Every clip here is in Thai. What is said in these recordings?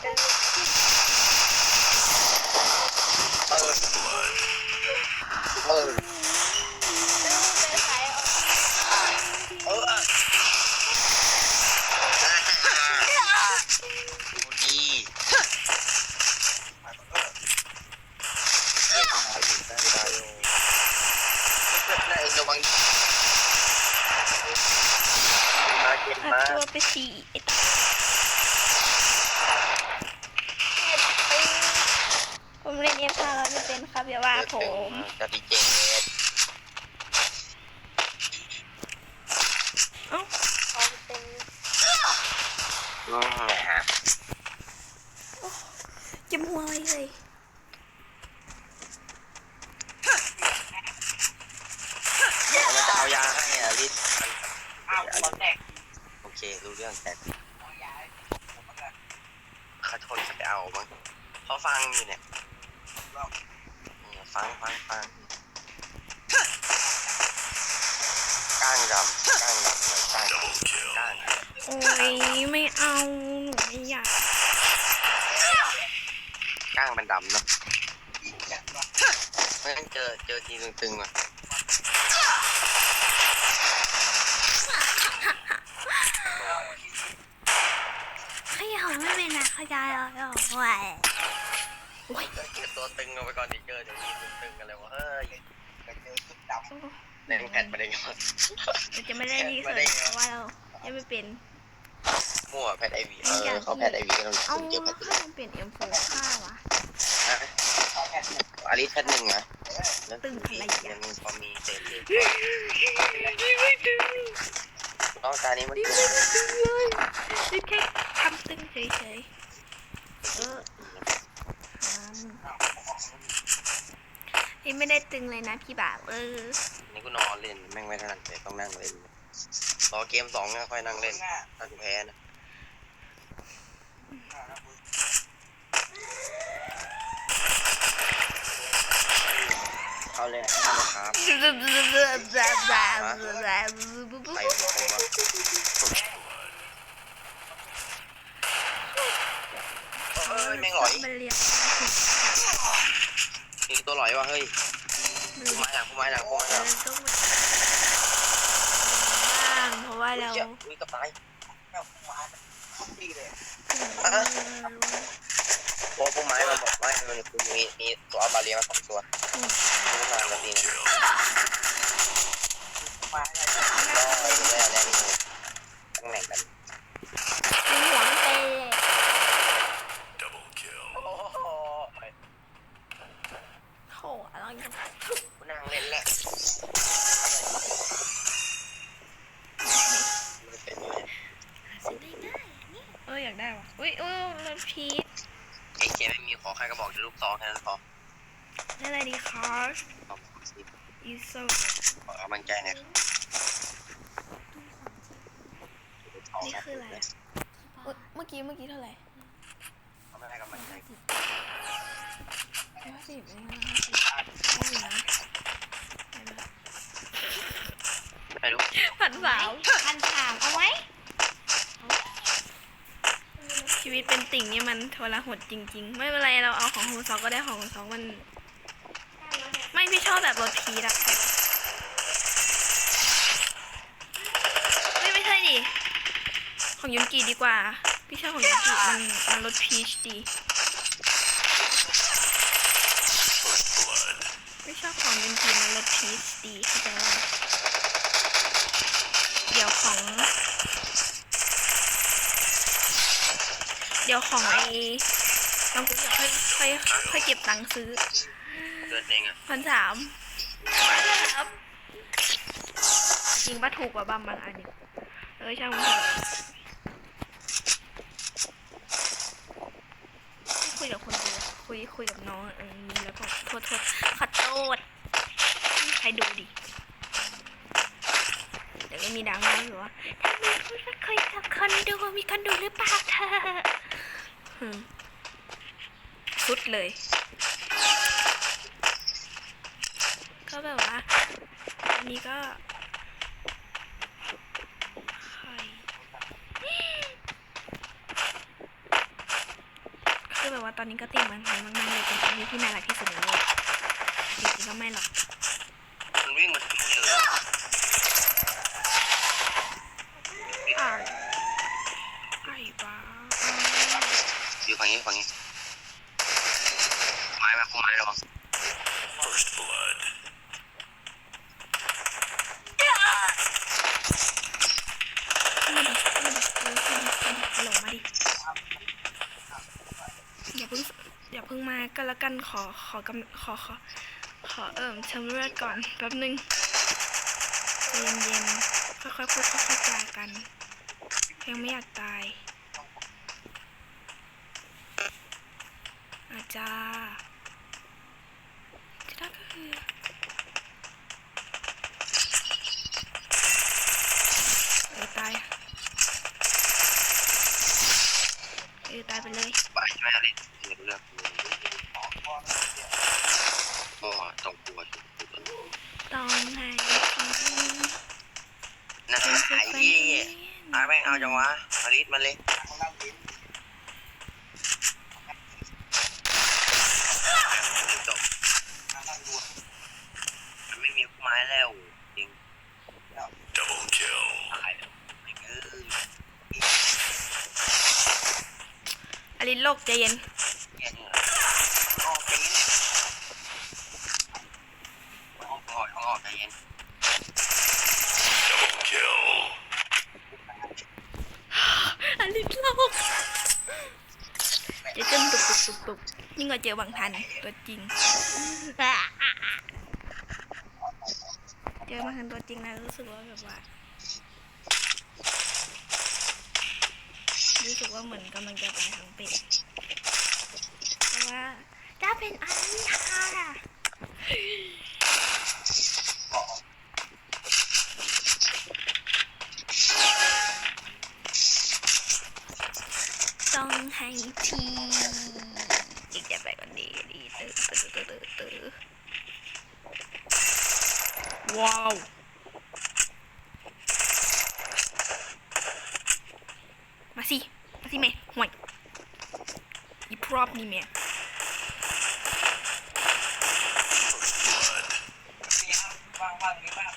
โอ้โหดูเเล่นเอฟพาร้อยไม่เป็นครับอย่าว่าผมจะดีเจเอ้าของเป็นอืมจมหัวอะไรเลยมันจะเอายาให้อะลิศอ้าวตอนแรกโอเครู้เรื่องแต่เอายาให้ผมมันก็เขาชนไปเอามั้งเขาฟังอยู่เนี่ย รออฟังฟังฟังก้างดำก้างดำเหมือนก้างโอ้ยไม่เอาหนูไม่อยากก้างมันดำเนาะอีกอย่างว่าเพราะฉะนั้นเจอเจอทีตึงๆอะขยายไม่เป็นนะขยายอะโอ้ยโอ้ย เจอตัวตึงเอาไปก่อนดิเจอเดี๋ยวทีตึงๆกันเลยวะเฮ้ยไปเจอชุดดำเล่นแพทมาได้ไงวะเราจะไม่ได้รีเสิร์ชเพราะว่าเรายังไม่เป็นมั่วแพทไอวีเออเขาแพทไอวีเราเอาเจอแพทถ้ามันเปลี่ยน M4 ค่าวะนะเอาแผ่นเนี่ยอาริสแพทหนึ่งนะแล้วตึงอะไรอะยังพอมีเศษเหลือไม่ตึงน้องตานี้มันไม่ตึงตึงเลยนี่แค่ทำตึงเฉยๆเออ นี่ไม่ได้ตึงเลยนะพี่บ่าวเออ นี่กูนอนเล่นแม่งไม่ถนัดเลยต้องนั่งเล่นรอเกมสองก็ค่อยนั่งเล่น ถ้ากูแพ้นะหน้าแล้วกูเข้าเลยเข้าเลยครับใครเป็นคนวะเอ้ยแม่งหลอย มันเรียก มีตัวหลอยวะเฮ้ยมันผู้ไม้หนังผู้ไม้หนังผู้ไม้หนังต้องมาบ้างเพราะว่าเราเฮ้ยอุ้ยกระต่ายแม่งมาทุกทีเลยตัวผู้ไม้มันบอกว่ามันคือมีมีตัวอาบาเรียมาสองตัวผู้ไม้มาตีนะมาอะไรรอไปเรื่อยๆแล้วนี่ตั้งแหน่งกันหัวเตะ โอ้โห โถอะไรอย่างเงี้ย กูนั่งเล่นแหละไม่เป็นไร ซื้อได้ง่ายนี่เอออยากได้ว่ะอุ้ยเออรถพีท ไอ้เกมไม่มีขอใครก็บอกจะลูกซองแค่นั้นพอ ได้อะไรดีคะ ขอบสิอีโซขอกำลังใจหน่อยนี่คืออะไรอะอุ๊ยเมื่อกี้เมื่อกี้เท่าไหร่เขาไม่ให้กำลังใจห้าสิบเองห้าสิบได้อยู่นะเห็นปะไม่รู้พันสาวพันสามเอาไว้ ชีวิตเป็นติ่งนี่มันทรหดจริง ๆ ไม่เป็นไรเราเอาของฮูซอกก็ได้ของฮูซอกมันไม่ พี่ชอบแบบรถพีดอะไม่ไม่ใช่ดิ ของยุนกีดีกว่า พี่ชอบของยุนกีมันมันรถพีชดีไม่ชอบของยุนกีมันรถพีชดีเข้าใจว่าเดี๋ยวของ เดี๋ยวของไอ้น้องกุ๊กเดี๋ยวค่อยค่อยค่อยเก็บตังค์ซื้อ เกิดเองอะพันสามครับจริงปะถูกกว่าบัมบางอันเนี่ยเออช่างมันเถอะคุยกับคนดูคุยคุยกับน้องเออแล้วก็โทษโทษขอโทษใครดูดิเดี๋ยวก็มีดังมาหรือว่าถ้ามีคนสักคนสักคนดูมีคนดูหรือเปล่าเธอหึสุดเลย อันนี้ก็ใครคือแบบว่าตอนนี้ก็ติดมันไทยมากๆเลยเป็นอันนี้ที่น่ารักที่สุดในโลกจริงๆก็ไม่หรอกมันวิ่งมาถึงเลยอ่าไอ้บ้าอยู่ฝั่งนี้ฝั่งนี้ไม้มาคุ้มไม้ระวัง First blood. มาดิมาดิเออมาดิมาดิฮัลโหลมาดิอย่าเพิ่งอย่าเพิ่งมา ก็แล้วกันขอขอกำขอขอขอเอิ่มชำเลือดก่อนแป๊บนึงเย็นๆค่อยๆพูดค่อยๆจากันยังไม่อยากตาย อาจารย์จะได้ก็คือเออตายเออตายไปเลยไปแม่เลยเรื่องเรื่องโม่ตรงตัวต้องห้ทีน่าหายยี่อาแม่งเอาจังวะมาลิสมาเลยจบมันไม่มีไม้แล้วจริง Double kill. ตายแล้วไม่เอออลินโลกใจเย็นเหรอออกใจเย็นออกออกออกใจเย็น Double kill. อลินโลกจะจน ตุกตุกยิ่งกว่าเจอบางทันตัวจริง เจอบางทันตัวจริงนะรู้สึกว่าแบบว่า รู้สึกว่าเหมือนกำลังจะตายทั้งเป็นเพราะว่าถ้าเป็นอันนี้ค่ะ สิมาสิแม่ห่วยอีพรอบนี่แม่นี่ครับว่างว่างนี่ว่าง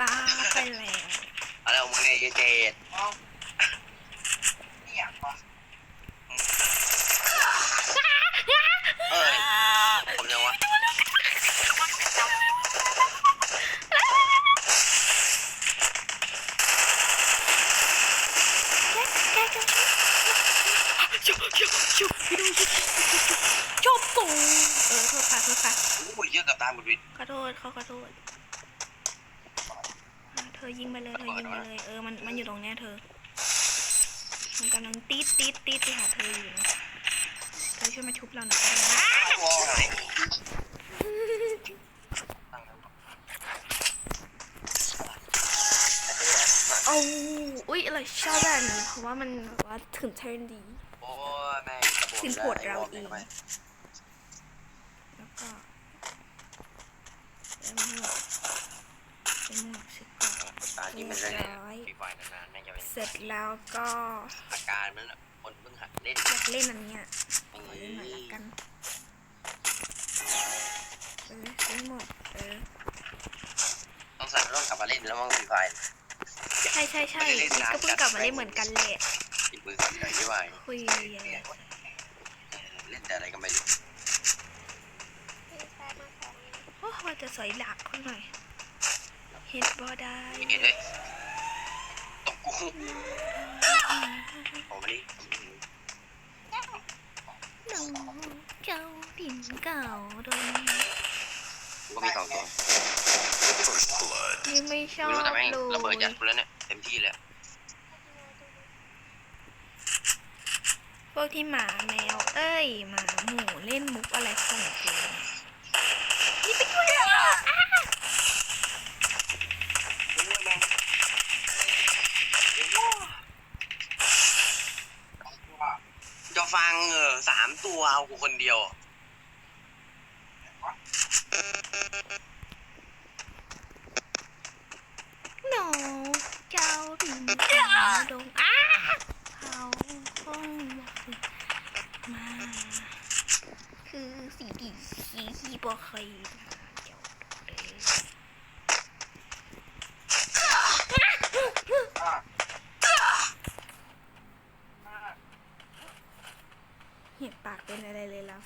บ้าไปแล้วอะไรของมึงเนี่ยเจเจ เอ้านี่อย่างวะ เอ้ยผมยังวะ แกแกแก ชุบชุบชุบพี่ดูชุบชุบกูเออโทษค่ะโทษค่ะอุ้ยเยอะกับตาบุดวิดขอโทษเขาขอโทษเธอยิงไปเลยเธอยิงไปเลยเออมันมันอยู่ตรงเนี้ยเธอ มันกำลังตีดตีดตีดไปหาเธออยู่นะเธอช่วยมาชุบเราหน่อยได้นะวอลไหน ชอบแบบนี้เพราะว่ามันแบบว่าถึงเทิร์นดี โอ้ยแม่งถึงโหดเราเอง แล้วก็เอ็มหมวกเอ็มหมวกเสร็จก่อนตาที่มันเล่นฟรีไฟนานๆแม่งจะเป็นเสร็จแล้วก็อาการมันคนเพิ่งหัดเล่นอยากเล่นอันเนี้ยขอเล่นหน่อยละกันเออซื้อหมดเออ ต้องสั่งต้องกลับมาเล่นแล้วมั้งฟรีไฟ ใช่ใช่ใช่นี่ก็เพิ่งกลับมาเล่นเหมือนกันแหละติดมือกับใจที่ว่าคุยอะไรเล่นแต่อะไรก็ไม่รู้มีแฟนมาของโอ้ว่าจะสอยหลักเขาหน่อยเห็ดบ่ได้เห็นเลยตกกูผมไม่ได้น้องเจ้าดินเก่าโดนกูก็มีสองตัว First blood. นี่ไม่ชอไม่รู้บแต่แม่งเลระเบิดยัยดกูแล้วเนี่ย เต็มที่เลยพวกที่หมาแมว เอ้ยหมาหมูเล่นมุกอะไรของกูเนี่ยนี่ไปช่วยเหรออ้าจะฟังเออสามตัวเอากูคนเดียว หนูเจ้าดินเก่าดงอ้าเขาคงบอกมา คือสีดีสีที่ บ่เคยนะเจ้าเด้อ เห็นปากเป็นอะไรเลยแล้ว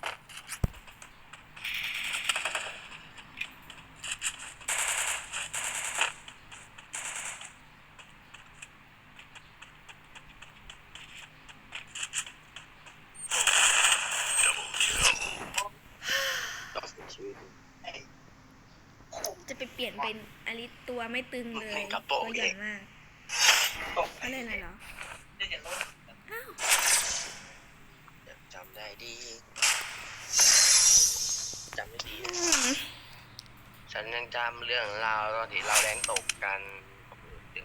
Double kill. ต่อสู้ชีวิต จะไปเปลี่ยนเป็นอลิสตัวไม่ตึงเลยกระโปตัรงวใหญ่มากตกเขาเล่นอะไรเหรอได้เห็นรถอ้าวจำได้ดีจำได้ดีอืมฉันยังจำเรื่องราวตอนที่เราแดงตกกัน